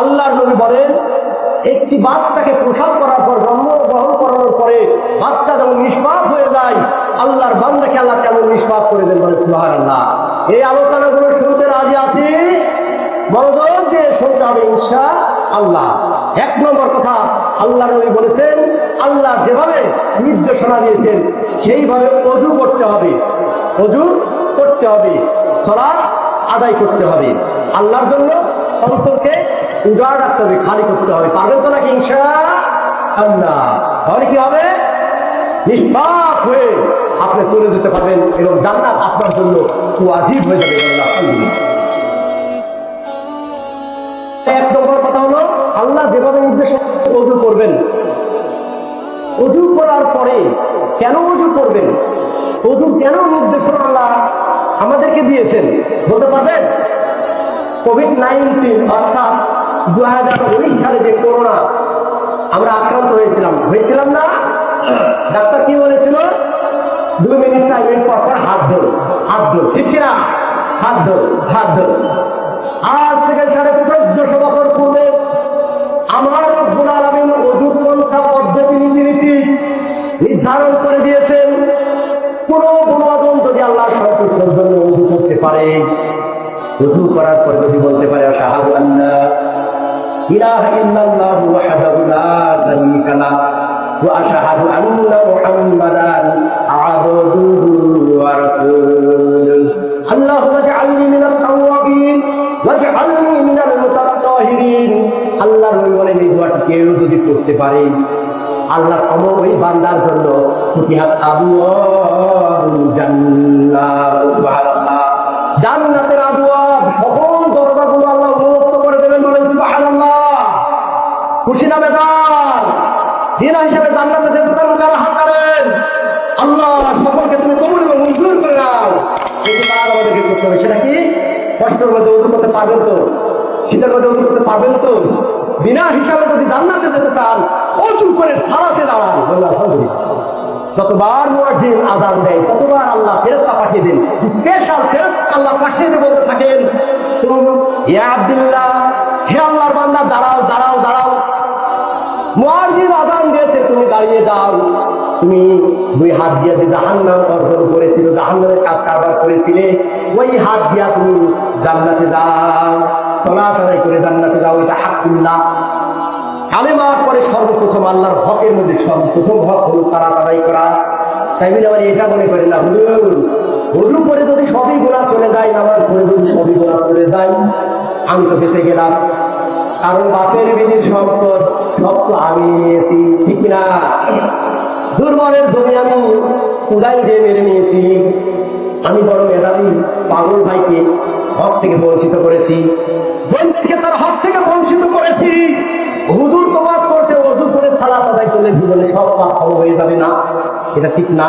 আল্লাহর নবী বলেন, একটি বাচ্চাকে প্রসাব করার পর জন্ম গ্রহণ করানোর পরে বাচ্চা যেমন নিষ্পাপ হয়ে যায়, আল্লাহর বান্দাকে আল্লাহ কেমন নিষ্পাপ করে দেন বলে সুহার আল্লাহ এই আলোচনাগুলো শুরুতে রাজি আছি? মনোযোগ দিয়ে শুনতে হবে ইনশা আল্লাহ। এক নম্বর কথা আল্লাহ নবী বলেছেন, আল্লাহ যেভাবে নির্দেশনা দিয়েছেন, সেইভাবে অজু করতে হবে। অজু করতে হবে, সলাৎ আদায় করতে হবে। আল্লাহর জন্য অন্তরকে উজাড় রাখতে হবে খালি করতে হবে। পারবেন তো নাকি ইনশা তাহলে কি হবে? নিষ্পাপ হয়ে আপনি চলে যেতে পারবেন এবং জান্নাত আপনার জন্য ওয়াজিব হয়ে যাবে। এক নম্বর কথা হলো, আল্লাহ যেভাবে নির্দেশ অজু করবেন। অজু করার পরে কেন অজু করবেন? অজু কেন নির্দেশনা আল্লাহ আমাদেরকে দিয়েছেন? বলতে পারবেন? কোভিড নাইন্টিন অর্থাৎ দু হাজার উনিশ সালে যে করোনা, আমরা আক্রান্ত হয়েছিলাম। হয়েছিলাম না? ডাক্তার কি বলেছিল? দুই মিনিট চার মিনিট পর পর হাত ধর হাত ধর। ঠিক কিনা? হাত ধর হাত ধর। আজ থেকে সাড়ে চোদ্দশো বছর পূর্বে আমার রব্বুল আলমিন অজুর পন্থা পদ্ধতি, নীতিনীতি নির্ধারণ করে দিয়েছেন। কোন বনবাদন যদি আল্লাহ সন্তুষ্টর জন্য উজু করতে পারে উজু করার পর যদি আল্লাহ ইলাহ ইল্লাল্লাহু ওয়াহদাহু লা শারীকা লা ওয়া আশহাদু আন্না মুহাম্মাদান আবদুহু ওয়া রাসূলুহু। আল্লাহুম্মা ইজআলনি মিনাত তাওয়াবিন ওয়াজআলনি মিনাল আল্লাহর নবী বলেন এই দোয়াটি কেউ যদি করতে পারে, আল্লাহর অমর ওই বান্দার জন্য ফুতিহাত আবু জান্নাত। সুবহানাল্লাহ। জান্নাতের হিসেবে জান্নাতে যেতে চান কারা হাত করেন আল্লাহ সকলকে তুমি কবুল এবং মঞ্জুর করে নাও। কিন্তু তার আমাদেরকে করতে হবে, সেটা কি? কষ্টের মধ্যে উজু করতে পারবেন তো? শীতের মধ্যে উজু করতে পারবেন তো? বিনা হিসাবে যদি জান্নাতে যেতে চান অচু করে সারাতে দাঁড়ান। যতবার মুয়াজ্জিন আজান দেয়, ততবার আল্লাহ ফেরেশতা পাঠিয়ে দেন। স্পেশাল ফেরেশতা আল্লাহ পাঠিয়ে দিয়ে বলতে থাকেন ইয়া আব্দুল্লাহ, হে আল্লাহর বান্দা, দাঁড়াও দাঁড়াও দাঁড়াও। তুমি দাঁড়িয়ে দাও। তুমি দুই হাত দিয়ে যে জাহান্নাম অর্জন করেছিল, জাহান্নামের কাজ কারবার করেছিলে, ওই হাত দিয়া তুমি জান্নাতে দাও সলাত আদায় করে জান্নাতে দাও এটা হাকুল্লাহ কালেমার পরে সর্বপ্রথম আল্লাহর হকের মধ্যে সর্বপ্রথম হক হল তারা তারাই করা। তাই বলে আবার এটা মনে করেন না, হুজুর। হুজুর পরে যদি সবই গোলা চলে যায়, নামাজ পড়ে যদি সবই গোলা চলে যায়, আমি তো বেঁচে গেলাম। কারণ বাপের বিধির সম্পদ সব তো আমি নিয়েছি ঠিক না দুর্বলের জমি আমি কুদাই দিয়ে মেরে নিয়েছি। আমি বড় মেধাবী পাগল ভাইকে হক থেকে বঞ্চিত করেছি। বন্ধুকে তার হক থেকে বঞ্চিত করেছি। হুজুর তোমার করতে অজু করে সালাত আদায় করলে জীবনে সব পাপ হয়ে যাবে না। এটা ঠিক না।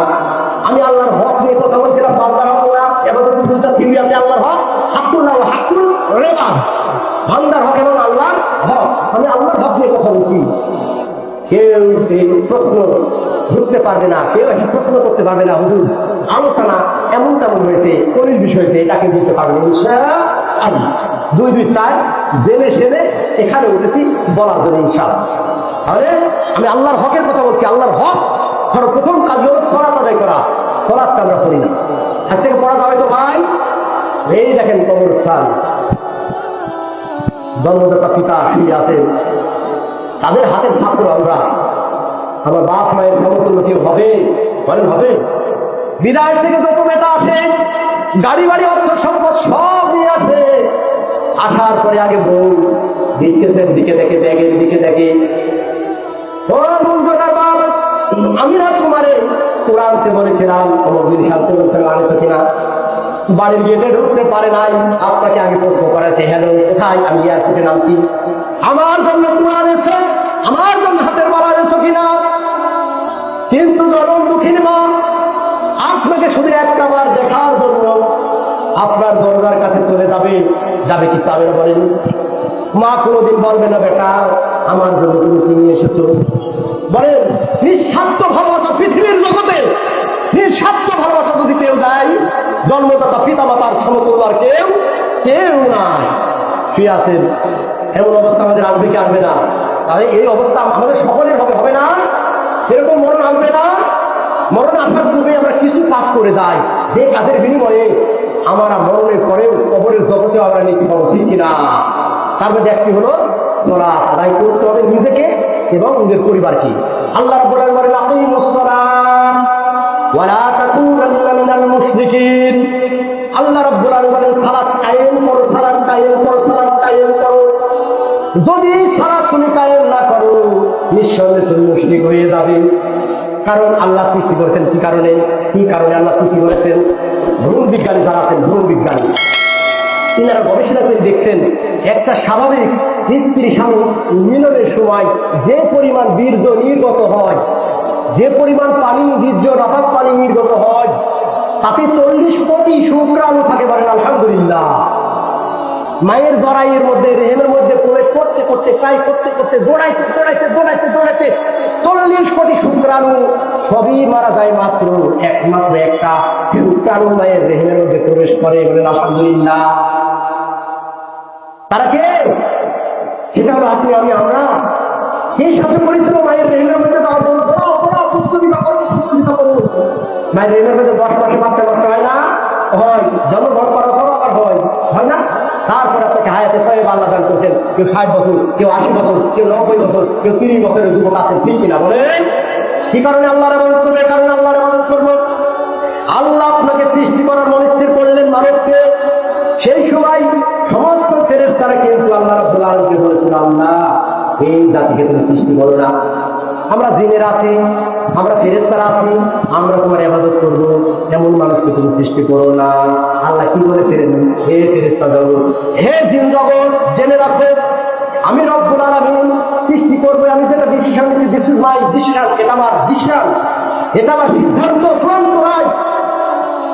আমি আল্লাহর হক নিয়ে কথা বলছিলাম বান্দার হক না এবার দুটা থিমি আছে, আল্লাহর হক হাকুল্লাহ হাকুল রেবা বান্দার হক এবং আল্লাহর হক। আমি আল্লাহর নিয়ে কথা বলছি। কেউ এই প্রশ্ন ঢুকতে পারবে না, কেউ এসে প্রশ্ন করতে পারবে না, হুজুর। আলোচনা এমন তেমন হয়েছে কোন বিষয়তে এটাকে দিতে পারবে ইনশাআল্লাহ। দুই দুই, চার, জেনে সেনে এখানে উঠেছি বলার জন্য ইনশাআল্লাহ। তাহলে আমি আল্লাহর হকের কথা বলছি, আল্লাহর হক সর্বপ্রথম কাজ হলো সরাত আদায় করা। সরাতটা আমরা করি না। আজ থেকে পড়া যাবে তো ভাই? এই দেখেন কবরস্থান। জন্মদাতা পিতা ফিরে আসেন। তাদের হাতে ছাত্র আমরা। আমার বাপ মায়ের সমতুল্য কেউ হবে? বলেন, হবে? বিদায় থেকে যত নেতা আসে গাড়ি বাড়ি অর্থ সম্পদ সব নিয়ে আসে। আসার পরে আগে বউ দিকেছেন দিকে দেখে ব্যাগের দিকে দেখে। আমি না তোমারে কোরআনতে বলেছিলাম, আমার দিন শান্তি বলছেন আনেছে কিনা? বাড়ির গেটে ঢুকতে পারে নাই। আপনাকে আগে প্রশ্ন করেছে হ্যালো, কোথায়? আমি এয়ারপোর্টে নামছি। আমার জন্য কোরআন এসছে আমার জন্য হাতের বালা এনেছ কিনা? কিন্তু জনম দুঃখীন মা আপনাকে শুধু একটা বার দেখার জন্য আপনার দরজার কাছে চলে যাবে যাবে কি তাবে বলেন। মা কোনোদিন বলবে না, বেটা, আমার জন্য তুমি কি এসেছ। বলেন, নিঃস্বার্থ ভালোবাসা পৃথিবীর জগতে, নিঃস্বার্থ ভালোবাসা যদি কেউ দেয়, জন্মদাতা পিতা মাতার সমতুল্য আর কেউ কেউ নাই। শুয়ে আছেন এমন অবস্থা আমাদের আসবে কি আসবে না? তাহলে এই অবস্থা আমাদের সকলের হবে হবে না? এরকম মরণ আসবে না? মরণ আসার পূর্বে আমরা কিছু কাজ করে যাই। যে কাজের বিনিময়ে আমরা মরণের পরেও কবরের জগতেও আমরা নীতি পাবো ঠিক কিনা? তার মধ্যে একটি হলো সরা আদায় করতে হবে নিজেকে এবং নিজের পরিবারকে। আল্লাহ আলামিন বলেন, আকিমুস সালাত নিঃসন্দেহে তুমি মুশরিক হয়ে যাবে। কারণ আল্লাহ সৃষ্টি করেছেন কি কারণে? কি কারণে আল্লাহ সৃষ্টি করেছেন? ভ্রূণ বিজ্ঞানী যারা আছেন ভ্রূণ বিজ্ঞানী। তিনারা গবেষণা করে দেখছেন, একটা স্বাভাবিক স্ত্রী স্বামী মিলনের সময় যে পরিমাণ বীর্য নির্গত হয়, যে পরিমাণ পানি, বীর্য রাফাক পানি নির্গত হয়, তাতে চল্লিশ কোটি শুক্রাণু থাকে বলেন, আলহামদুলিল্লাহ। মায়ের জরাইয়ের মধ্যে, রেহেমের করতে করতে, প্রায় করতে করতে, দৌড়াইতে দৌড়াইতে দৌড়াইতে দৌড়াইতে চল্লিশ কোটি শুক্রাণু সবই মারা যায় মাত্র একমাত্র একটা শুক্রাণু মায়ের রেহেমের মধ্যে প্রবেশ করে বলেন, আলহামদুলিল্লাহ। তারা কে? সেটা হলো আপনি, আমি, আমরা। এই সাথে পরিশ্রম, মায়ের রেহেমের মধ্যে মায়ের রেহেমের মধ্যে দশ মাসে বাচ্চা নষ্ট হয় না? হয়। জন্মগ্রহণ করার পর আবার হয় না? তারপরে আপনাকে হায়াতে তয়ে আল্লাহ দান করছেন। কেউ ষাট বছর, কেউ আশি বছর, কেউ নব্বই বছর, কেউ তিরিশ বছরের যুবক আছেন ঠিক কিনা বলেন? কি কারণে আল্লাহর আবাদত করবে? কারণে আল্লাহর আবাদত করব। আল্লাহ আপনাকে সৃষ্টি করার মনস্থির করলেন মানবকে। সেই সময় সমস্ত ফেরেস তারা কিন্তু আল্লাহ রব্বুল আলমকে বলেছিল আল্লাহ, এই জাতিকে তুমি সৃষ্টি করো না। আমরা জিনের আছি আমরা ফেরেস্তারা আছি, আমরা তোমার আবাদত করব। এমন মানুষকে তুমি সৃষ্টি করো না। আল্লাহ কি বলেছিলেন? হে ফেরেস্তা জগৎ, হে জিন জগৎ, জেনে রাখো, আমি রব্বুল আলমিন সৃষ্টি করব। আমি যেটা ডিসিশন নিচ্ছি দিস ইজ মাই ডিসিশন এটা আমার ডিসিশন এটা আমার সিদ্ধান্ত চূড়ান্ত নয়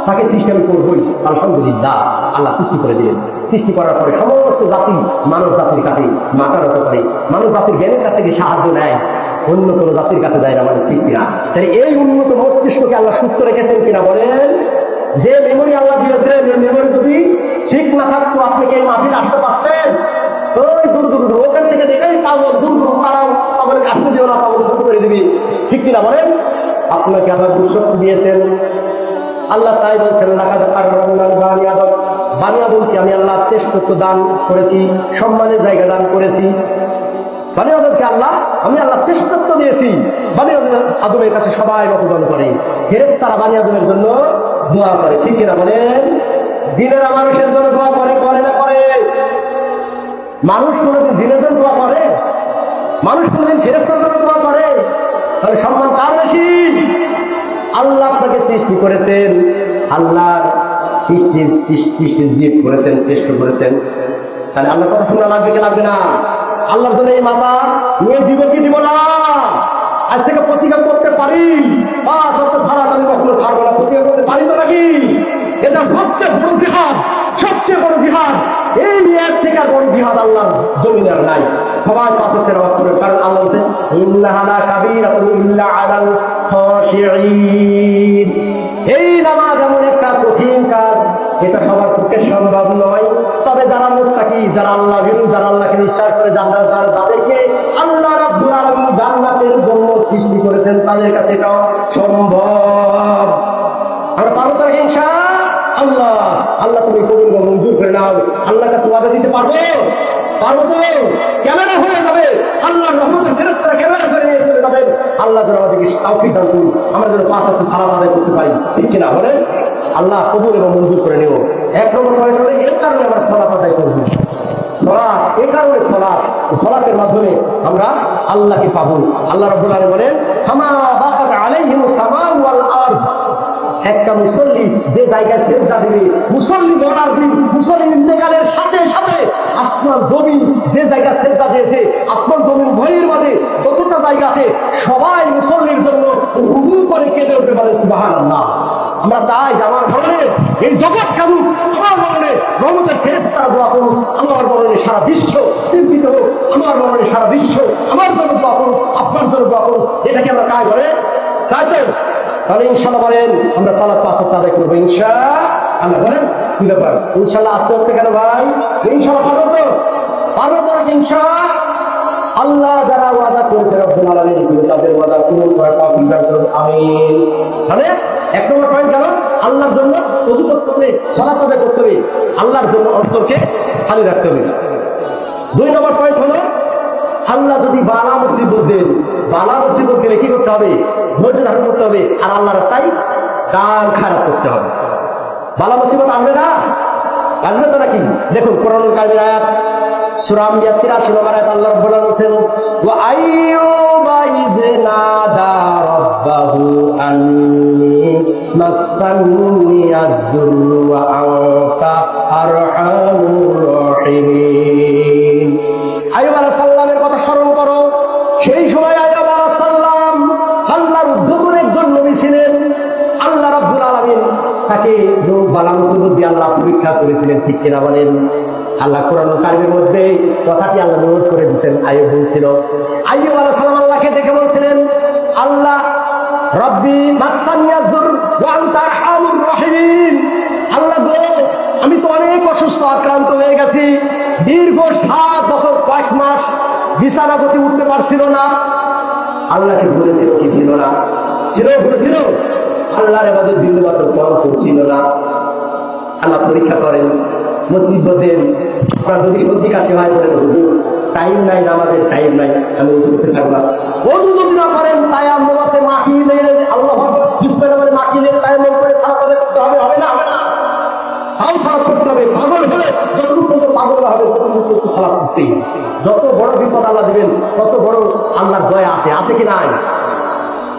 তাকে সৃষ্টি আমি করবই, আলহামদুলিল্লাহ, আল্লাহ সৃষ্টি করে দিলেন। সৃষ্টি করার পরে সমস্ত জাতি, মানব জাতির কাছে মাথা নত করে মানব জাতির জ্ঞানের কাছ থেকে সাহায্য নেয়। অন্য কোনো জাতির কাছে দেয় না মানে ঠিক কিনা? তাই এই উন্নত মস্তিষ্ককে আল্লাহ সুস্থ রেখেছেন কিনা বলেন? যে মেমোরি আল্লাহ দিয়েছেন এই মেমোরি যদি ঠিক না থাকতো, আপনি কি মাটির আসতে পারতেন? ওই দূর দূর দূর, ওখান থেকে দেখেই পাগল, দূর দূর তারাও পাগলকে আসতে দিও না, পাগল শুরু করে দিবি। ঠিক কিনা বলেন? আপনাকে আল্লাহ দুঃশক্তি দিয়েছেন। আল্লাহ তাই বলছেন বানি আদম। বানি আদমকে আমি আল্লাহ শ্রেষ্ঠত্ব দান করেছি, সম্মানের জায়গা দান করেছি। বানি আদমকে আল্লাহ, আমি আল্লাহ শ্রেষ্ঠত্ব দিয়েছি। বানি আদমের কাছে সবাই মতদান করে। ফেরেস তারা বানি আদমের জন্য দোয়া করে। ঠিক কিনা বলেন? জিনেরা মানুষের জন্য দোয়া করে করে না করে? মানুষ কোনোদিন জিনের জন্য দোয়া করে? মানুষ কোনোদিন ফেরেস্তার জন্য দোয়া করে? তাহলে সম্মান কার বেশি? আল্লাহ আপনাকে সৃষ্টি করেছেন। আল্লাহর সৃষ্টির সৃষ্টির জীব করেছেন চেষ্টা করেছেন। তাহলে আল্লাহ শোনা লাগবে কি লাগবে না? আল্লাহর জন্য এই মাতা নিয়ে দিব কি দিব না? আজ থেকে প্রতিজ্ঞা করতে পারি। বা সত্য ছাড়া আমি কখনো ছাড়বো না। প্রতিজ্ঞা করতে পারি তো নাকি? এটা সবচেয়ে বড় জিহাদ, সবচেয়ে বড় জিহাদ। এই এর থেকে আর বড় জিহাদ আল্লাহর জমিনে নাই। সবাই পাঁচের আওয়াজ করবে। কারণ আল্লাহ বলছে ইন্নাহালা কাবির ইল্লা খাশিঈন। এই নামাজ এমন একটা কঠিন কাজ, এটা সবার পক্ষে সম্ভব নয় তবে যারা মুত্তাকি যারা আল্লাহ ভিরু যারা আল্লাহকে বিশ্বাস করে জান্নাত যারা তাদেরকে আল্লাহ রাব্বুল জান্নাতের জন্য সৃষ্টি করেছেন। তাদের কাছে এটাও সম্ভব। আমরা পারব তার হিংসা আল্লাহ আল্লাহ তুমি কবুল মঞ্জুর করে নাও। আল্লাহর কাছে ওয়াদা দিতে পারব? পারব তো? ক্যামেরা হয়ে যাবে? আল্লাহ রহমতের করে নিয়ে চলে যাবেন আল্লাহ যেন আমাদেরকে তাওফিক দান করুন। আমরা যেন পাঁচ হাতে সালাম আদায় করতে পারি। ঠিক কিনা বলেন? আল্লাহ কবুল এবং মঞ্জুর করে নেব এক নম্বর পয়েন্ট হলো, এর কারণে আমরা সালাত আদায় করব। সলাৎ। এ কারণে সলাপ সলাতের মাধ্যমে আমরা আল্লাহকে পাবো। আল্লাহ রবুল্লাহ বলেন হামা বাকাত আলাইহিম সামাউ ওয়াল আরদ। একটা মুসল্লি যে জায়গায় শ্রদ্ধা দিবে, মুসল্লি বলার দিন, মুসল্লি ইন্তেকালের সাথে সাথে আসমান জমি যে জায়গায় শ্রদ্ধা দিয়েছে, আসমান জমির ভয়ের মাঝে যতটা জায়গা আছে, সবাই মুসল্লির জন্য হুবু করে কেঁদে উঠে পারে সুবাহান আমরা চাই আমার মরণে এই জগৎ কানুক আমার মরণে রহমতের ফেরেস্তারা দোয়া করুক, আমার মরণে সারা বিশ্ব চিন্তিত হোক, আমার মরণে সারা বিশ্ব আমার জন্য দোয়া করুক, আপনার জন্য দোয়া করুক, এটাকে আমরা চাই বলে? চাই তো? তাহলে ইনশাল্লাহ বলেন, আমরা সালাদ পাঁচ সপ্তাহ আদায় করব ইনশা আল্লাহ বলেন কি ব্যাপার ইনশাল্লাহ আসতে হচ্ছে কেন ভাই? ইনশাল্লাহ তো? পারবে তো নাকি ইনশা আল্লাহ যারা ওয়াদা করেছে রব্বুল তাদের ওয়াদা পূরণ করুন, আমিন। তাহলে এক নম্বর পয়েন্ট গেল আল্লাহর জন্য ওযু করতে হবে, সালাত আদায় করতে হবে, আল্লাহর জন্য অন্তরকে খালি রাখতে হবে। দুই নম্বর পয়েন্ট হলো, আল্লাহ যদি বালা মুসিবত দেন বালা মুসিবত দিলে কি করতে হবে? ধৈর্য ধারণ করতে হবে। আর আল্লাহ রাস্তায় কান খারাপ করতে হবে। বালা মুসিবত আসবে না? আসবে তো নাকি? দেখুন কোরআন কাজের আয়াত সুরাম তিরাশি নম্বর আয়াত আল্লাহ বলে বলছেন ও ওয়া আনতা আরহামুর আল্লাহ পরীক্ষা করেছিলেন, ঠিক কিনা বলেন? আল্লাহ কোরআন কারিমের মধ্যে কথাটি আল্লাহ নোট করে দিচ্ছেন আইয়ুব বলছিল আইয়ুব আলাইহিস সালাম আল্লাহকে দেখে বলছিলেন, আল্লাহ রব্বি আল্লাহ আমি তো অনেক অসুস্থ, আক্রান্ত হয়ে গেছি। দীর্ঘ সাত বছর, কয়েক মাস বিছানা গতি উঠতে পারছিল না। আল্লাহকে ভুলেছিল কি ছিল না? ছিল ভুলেছিল আল্লাহর এবাদের দিন মাত্র কম করছিল না। আল্লাহ পরীক্ষা করেন মুসিবত দেন আপনার যদি সত্যি কাছে হয় বলেন টাইম নাই আমাদের টাইম নাই, আমি উঠে করতে থাকব যদি না করেন, তাই আমরা মাটি লেগে আল্লাহ মানে মাটি লেগে তাই মন করে সারা তাদের করতে হবে হবে না? হবে তাও সালাদ করতে হবে, পাগল হলে যতটুকু পর্যন্ত পাগল হবে ততটুকু পর্যন্ত সালাদ করতেই যত বড় বিপদ আল্লাহ দিবেন, তত বড় আল্লাহর দয়া আছে আছে কি নাই?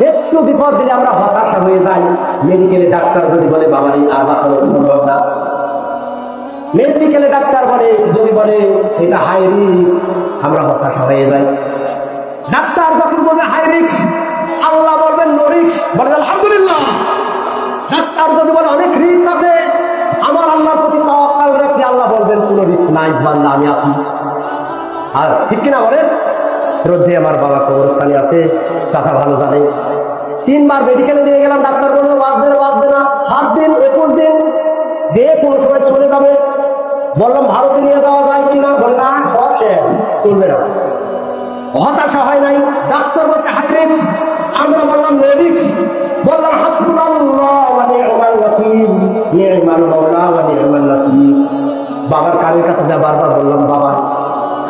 একটু বিপদ দিলে আমরা হতাশা হয়ে যাই। মেডিকেলে ডাক্তার যদি বলে আর বাঁচানো সম্ভব না। মেডিকেলে ডাক্তার বলে, যদি বলে, এটা হাই রিস্ক আমরা হতাশা হয়ে যাই। ডাক্তার যখন বলবে হাই রিস্ক আল্লাহ বলবেন নো রিস্ক বলে, আলহামদুলিল্লাহ। ডাক্তার যদি বলে, অনেক রিস্ক আছে, আমার আল্লাহর প্রতি তাওয়াক্কাল রাখলে আল্লাহ বলবেন, কোনো রিস্ক নাই বান্দা আমি আছি। আর ঠিক কিনা বলেন? রোদ্রে আমার বাবা কবরস্থানে আছে চাষা ভালো জানে। তিনবার মেডিকেলে নিয়ে গেলাম, ডাক্তার বলল, বাঁচবে না বাঁচবে না, সাত দিন, একুশ দিন, যে কোনো সময় চলে যাবে। বললাম, ভারতে নিয়ে যাওয়া যায় কিনা বলে না, সব শেষ, চলবে না। হতাশা হয় নাই, ডাক্তার বলছে হাই আমরা বললাম নো রিক্স বললাম বাবার কানের কাছে বারবার বললাম, বাবা,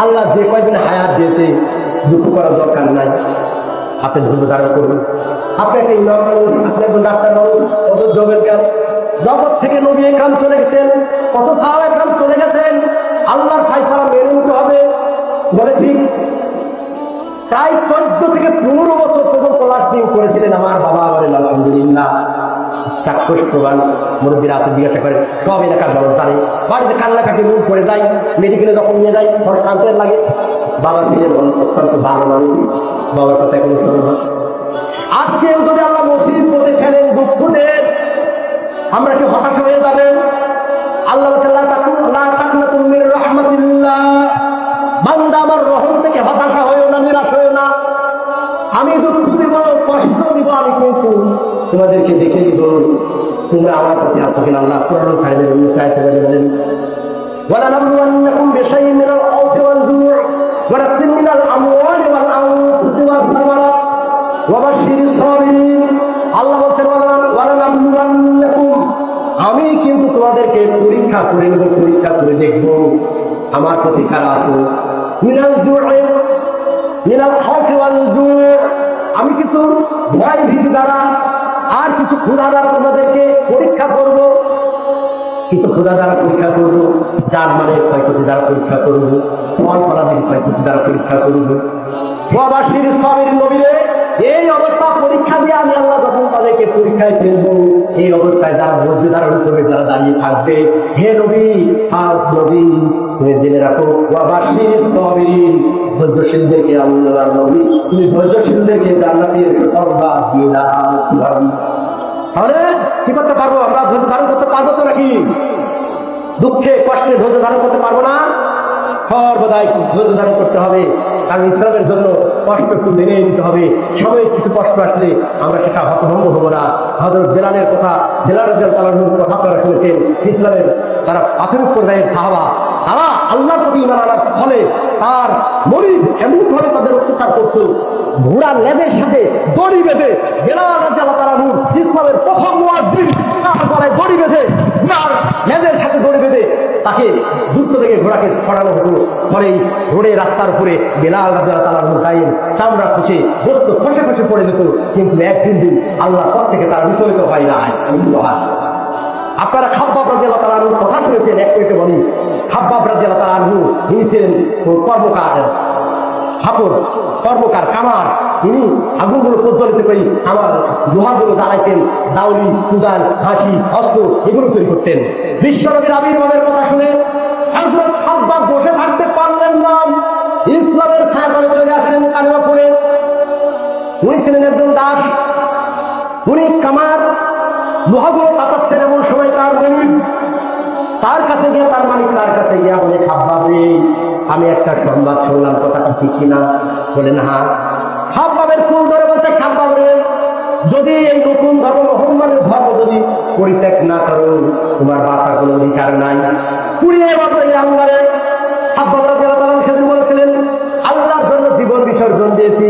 আল্লাহ যে কয়দিন হায়াত দিয়েছে দুঃখ করার দরকার নাই। আপনি ধৈর্য ধারণ করুন। আপনি একটা ইমাম আপনি একজন ডাক্তার মানুষ কত জবের জ্ঞান। জগৎ থেকে নবী কাম চলে গেছেন, কত সাহাবের কাম চলে গেছেন, আল্লাহর ফাইসালা মেনে নিতে হবে। বলে ঠিক, প্রায় চোদ্দ থেকে পনেরো বছর পর্যন্ত লাস্টিং করেছিলেন আমার বাবা বলেন আলহামদুলিল্লাহ। চাক্ষুষ প্রমাণ, মুরব্বীরা আপনি জিজ্ঞাসা করেন, সব এলাকার মানুষ বাড়িতে কান্নাকাটি মুখ করে যায়, মেডিকেলে যখন নিয়ে যায় শান্তের লাগে। বাবা ছিলেন অত্যন্ত ভালো মানুষ। বাবার কথা এখন শোনা হয়। আজকেও যদি আল্লাহ মসজিদ পথে ফেলেন দুঃখ দেন আমরা কি হতাশ হয়ে যাবেন? আল্লাহ রহমতুল্লাহ। বান্দা আমার রহম থেকে হতাশা হয়েও না, নিরাশ হয়েও না। আমি দুঃখ দিব কষ্ট দিব আমি কিন্তু। তোমাদেরকে দেখে দিব তোমরা আমার প্রতি আসো কিনা আল্লাহ। কোরআন খাইলেন বলেন বলেন বলেন বলেন আমি কিন্তু তোমাদেরকে পরীক্ষা করে নেব, পরীক্ষা করে দেখব। আমার প্রতি কারা আছো? মিনাল মিনাল আমি কিছু ভয় ভীতি দ্বারা আর কিছু ক্ষুধা দ্বারা তোমাদেরকে পরীক্ষা করব। কিছু ক্ষুধা দ্বারা পরীক্ষা করব, যার মানে ক্ষয়ক্ষতি দ্বারা পরীক্ষা করব। ফল ফলাদির ক্ষয়ক্ষতি দ্বারা পরীক্ষা করব। প্রবাসীর স্বামীর নবীরে এই অবস্থা পরীক্ষা দিয়ে আমি আল্লাহ যখন তাদেরকে পরীক্ষায় ফেলব, এই অবস্থায় যারা ধৈর্য ধারণ করবে, যারা দাঁড়িয়ে থাকবে, হে নবী আর নবী জেনে রাখো স্বামীর ধৈর্যশীলদেরকে আল্লাহ নবী, তুমি ধৈর্যশীলদেরকে জান্নাতের তাহলে কি করতে পারব? আমরা ধৈর্য ধারণ করতে পারব তো নাকি? দুঃখে, কষ্টে ধৈর্য ধারণ করতে পারব না? সর্বদাই ধৈর্য ধারণ করতে হবে। কারণ ইসলামের জন্য কষ্ট একটু মেনে নিতে হবে। সবাই কিছু কষ্ট আসলে আমরা সেটা হতভম্ব হব না। হজরত বেলালের কথা বেলালের কথা আপনারা শুনেছেন। ইসলামের তারা প্রাথমিক পর্যায়ের সাহাবা তারা আল্লাহর প্রতি ইমান আনার ফলে তার মরিদ এমন ভাবে তাদের অত্যাচার করত। ঘোড়ার লেজের সাথে দড়ি বেঁধে বেলাল রাজি আল্লাহ তারা নূর ইসলামের প্রথম তার গলায় দড়ি বেঁধে ঘোড়ার লেজের সাথে দড়ি বেঁধে তাকে দূর থেকে ঘোড়াকে ছড়ানো হতো। ফলে রোডে রাস্তার উপরে বেলাল রাজি আল্লাহ তালা নূর গায়ে চামড়া খুশে বস্তু খসে খসে পড়ে যেত। কিন্তু একদিন দিন আল্লাহর পর থেকে তার বিচলিত হয় না হয় আপনারা খাব্বাব রাজি আল্লাহ তালাহুর কথা শুনেছেন, এক কয়েকে বলি। খাব্বাব রাজি আল্লাহ তালাহু তিনি ছিলেন কর্মকার। ঠাকুর কর্মকার, কামার। তিনি আগুনগুলো প্রজ্বলিত করে আমার লোহাগুলো জ্বালাইতেন, দাউলি, কুদাল, হাসি, অস্ত্র, এগুলো তৈরি করতেন। বিশ্বনবীর আবির্ভাবের কথা শুনে হযরত খাব্বাব বসে থাকতে পারলেন না। ইসলামের ছায়া চলে আসলেন কালিমা পড়ে উনি ছিলেন একজন দাস, উনি কামার। লোহাগুলো কাছে গিয়ে তার মালিক তার কাছে গিয়ে বলে খাব্বাবে আমি একটা সংবাদ শুনলাম কথা ঠিক কিনা বলেন হ্যাঁ খাব্বাবের ফুল ধরে বলছে খাব্বাবে যদি এই নতুন ধর্ম মোহাম্মদের ধর্ম যদি পরিত্যাগ না করো, তোমার বাসার কোনো অধিকার নাই। পুড়িয়ে মাত্র এই আঙ্গারে খাব্বাবরা যারা তারা সেদিন বলেছিলেন, আল্লাহর জন্য জীবন বিসর্জন দিয়েছি,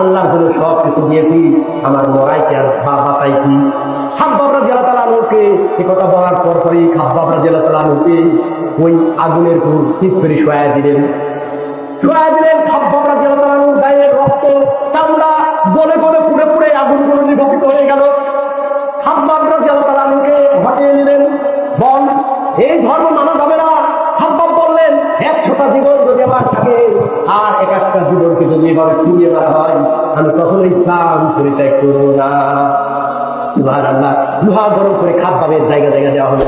আল্লাহর জন্য সব কিছু দিয়েছি, আমার মরাইকে আর বা বাতাই কি খাব্বাবরা জেলা এ কথা বলার পর পরই খাব্বাবরা জেলা তালানুকে ওই আগুনের ঠিক করে শোয়া দিলেন। শোয়া দিলেন গায়ে রক্ত, চামড়া পুড়ে পুড়ে আগুনগুলো হয়ে গেল। তালানুকে হটিয়ে নিলেন, বল, এই ধর্ম মানা যাবে না। খাব্বাব বললেন একশোটা জীবন যদি আমার থাকে, আর এক একটা জীবনকে যদি এভাবে ফিরিয়ে মারা হয় আমি কখনো ইসলাম পরিত্যাগ করব না। সুবহান আল্লাহ লোহা গরম করে খাব্বাবের জায়গা জায়গা দেওয়া হবে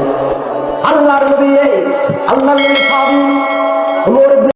আল্লাহর নবী আল্লাহর নবী সাহাবী ওমর